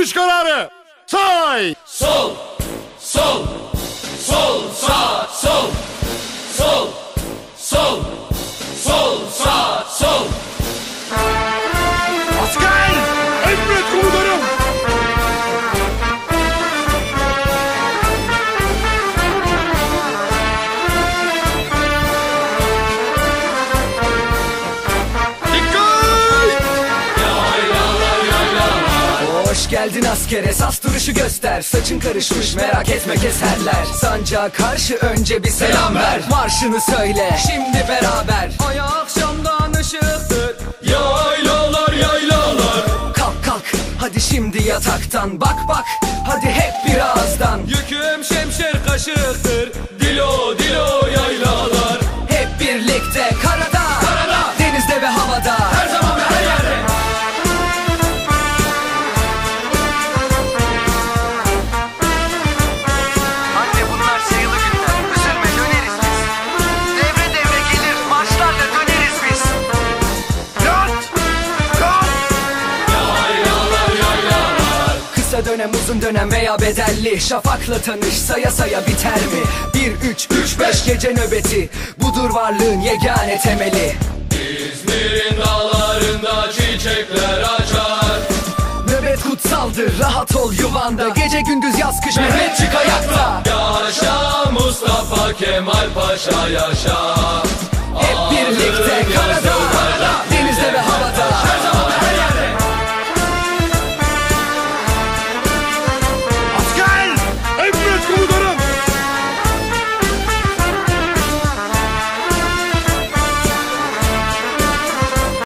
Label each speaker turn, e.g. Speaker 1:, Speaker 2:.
Speaker 1: Dönüş kararı. Say.
Speaker 2: Sol, sol, sol, sağ, sol, sol, sol, sol,
Speaker 3: geldin asker esas duruşu göster. Saçın karışmış merak etme keserler. Sancağa karşı önce bir selam ver. Marşını söyle şimdi beraber. Ay akşamdan ışıktır.
Speaker 2: Yaylalar, yaylalar.
Speaker 3: Kalk kalk hadi şimdi yataktan Bak bak. Hadi hep birazdan.
Speaker 2: Yüküm şemşer kaşıktır. Dilo, dilo,
Speaker 3: Kısa dönem uzun dönem veya bedelli Şafakla tanış saya saya biter mi? 1 3 3 5 gece nöbeti Budur varlığın yegane temeli
Speaker 2: İzmir'in dağlarında çiçekler açar.
Speaker 3: Nöbet kutsaldır rahat ol yuvanda Gece gündüz yaz kış Mehmetçik ayakta
Speaker 2: Yaşa Mustafa Kemal Paşa yaşa.